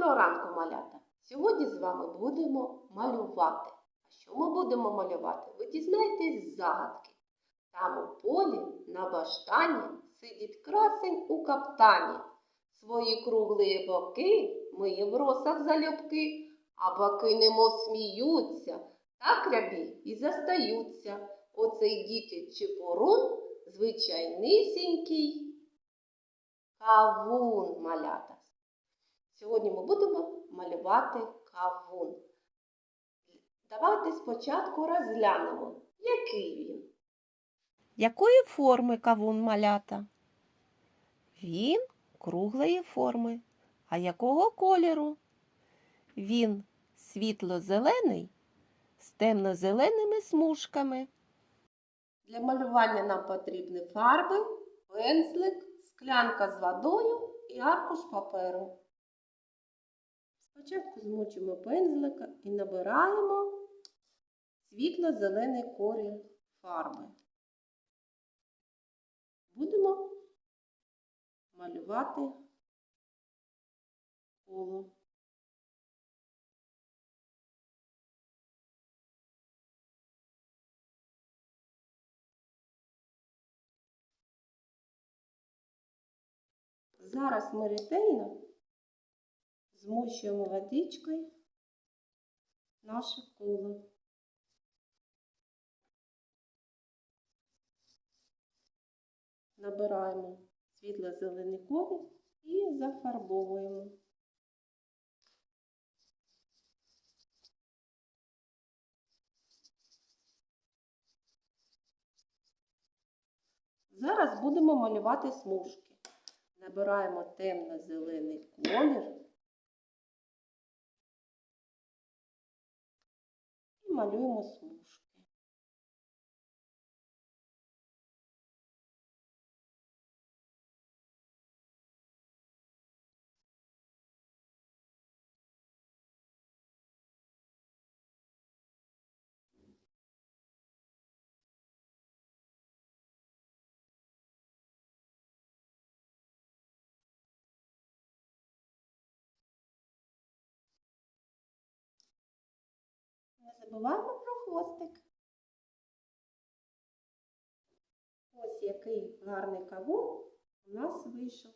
Доброго ранку, малята! Сьогодні з вами будемо малювати. А що ми будемо малювати? Ви дізнаєтесь з загадки. Там у полі на баштані сидить красень у каптані. Свої круглі боки миє в росах залюбки, а боки немов сміються, так рябі і застаються. Оцей діти чепурун звичайнісінький кавун малята. Сьогодні ми будемо малювати кавун. Давайте спочатку розглянемо, який він. Якої форми кавун малята? Він круглої форми. А якого кольору? Він світло-зелений з темно-зеленими смужками. Для малювання нам потрібні фарби, пензлик, склянка з водою і аркуш паперу. Спочатку змочимо пензлика і набираємо світло-зелений колір фарби. Будемо малювати коло. Зараз ми ретельно змощуємо водичкою наше коло. Набираємо світло-зелений колір і зафарбовуємо. Зараз будемо малювати смужки. Набираємо темно-зелений колір малюємо смужки. Забуваємо про хвостик. Ось який гарний кавун у нас вийшов.